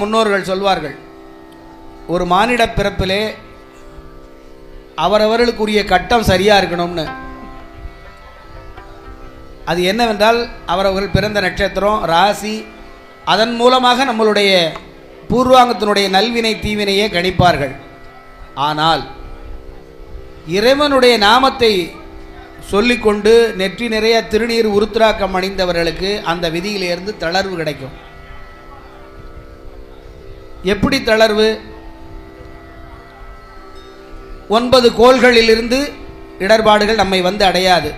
முன்னோர்கள் சொல்வார்கள் ஒரு மானிட பிறப்பிலே அவரவர்களுக்குரிய கட்டம் சரியா இருக்கணும்னு. அது என்னவென்றால் அவரவர்கள் பிறந்த நட்சத்திரம் ராசி அதன் மூலமாக நம்மளுடைய பூர்வாங்கத்தினுடைய நல்வினை தீவினையே கணிப்பார்கள். ஆனால் இறைவனுடைய நாமத்தை சொல்லிக்கொண்டு நெற்றி நிறைய திருநீர் உருத்ராக்கம் அணிந்தவர்களுக்கு அந்த விதியிலிருந்து தளர்வு கிடைக்கும். எப்படி தளர்வு? ஒன்பது கோள்களிலிருந்து இடர்பாடுகள் நம்மை வந்து அடையாது.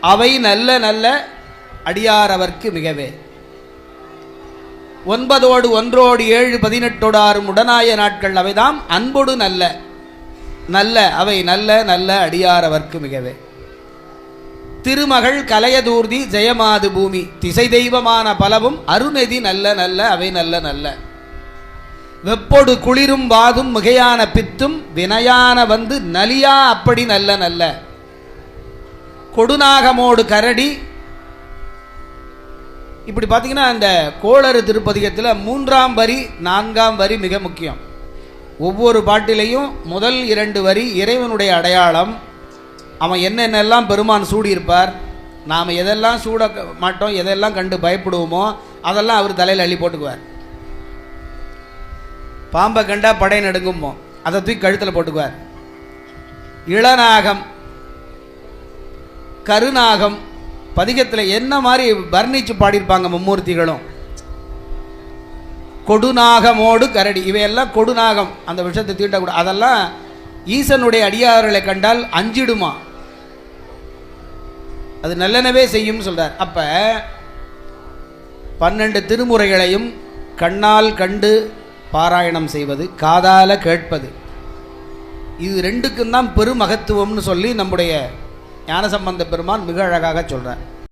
அவை நல்ல நல்ல அடியாரவர்க்கு மிகவே. ஒன்பதோடு ஒன்றோடு ஏழு பதினெட்டோடு ஆறு உடனாய நாட்கள் அவைதாம். அன்போடு நல்ல நல்ல அவை நல்ல நல்ல அடியாரவர்க்கு மிகவே. திருமகள் கலையதூர்தி ஜெயமாது பூமி. திசை தெய்வமான பலவும் அருணதி நல்ல நல்ல அவை நல்ல நல்ல. வெப்பொடு குளிரும் வாதும் மிகையான பித்தும் வினையான வந்து நலியா அப்படி நல்ல நல்ல. கொடுநாகமோடு கரடி. இப்படி பார்த்தீங்கன்னா அந்த கோளறு திருப்பதிகத்தில் மூன்றாம் வரி நான்காம் வரி மிக முக்கியம். ஒவ்வொரு பாட்டிலையும் முதல் இரண்டு வரி இறைவனுடைய அடையாளம் அவன் என்னென்னலாம் பெருமான் சூடியிருப்பார் நாம் எதெல்லாம் சூட மாட்டோம் எதெல்லாம் கண்டு பயப்படுவோமோ அதெல்லாம் அவர் தலையில் அள்ளி போட்டுக்குவார். பாம்பை கண்டா படை நடுங்குமோ அதை தூக்கி கழுத்தில் போட்டுக்குவார். இளநாகம் கருநாகம் பதிகத்தில் என்ன மாதிரி வர்ணித்து பாடியிருப்பாங்க மும்மூர்த்திகளும்? கொடுநாகமோடு கரடி இவையெல்லாம் கொடுநாகம் அந்த விஷத்தை தீட்டக்கூடாது அதெல்லாம் ஈசனுடைய அடியார்களை கண்டால் அஞ்சிடுமா? அது நல்லனவே செய்யும் சொல்கிறார் அப்போ பன்னெண்டு திருமுறைகளையும் கண்ணால் கண்டு பாராயணம் செய்வது காதால கேட்பது. இது ரெண்டுக்கும் தான் பெருமகத்துவம்னு சொல்லி நம்முடைய ஞானசம்பந்த பெருமான் மிக அழகாக சொல்கிறார்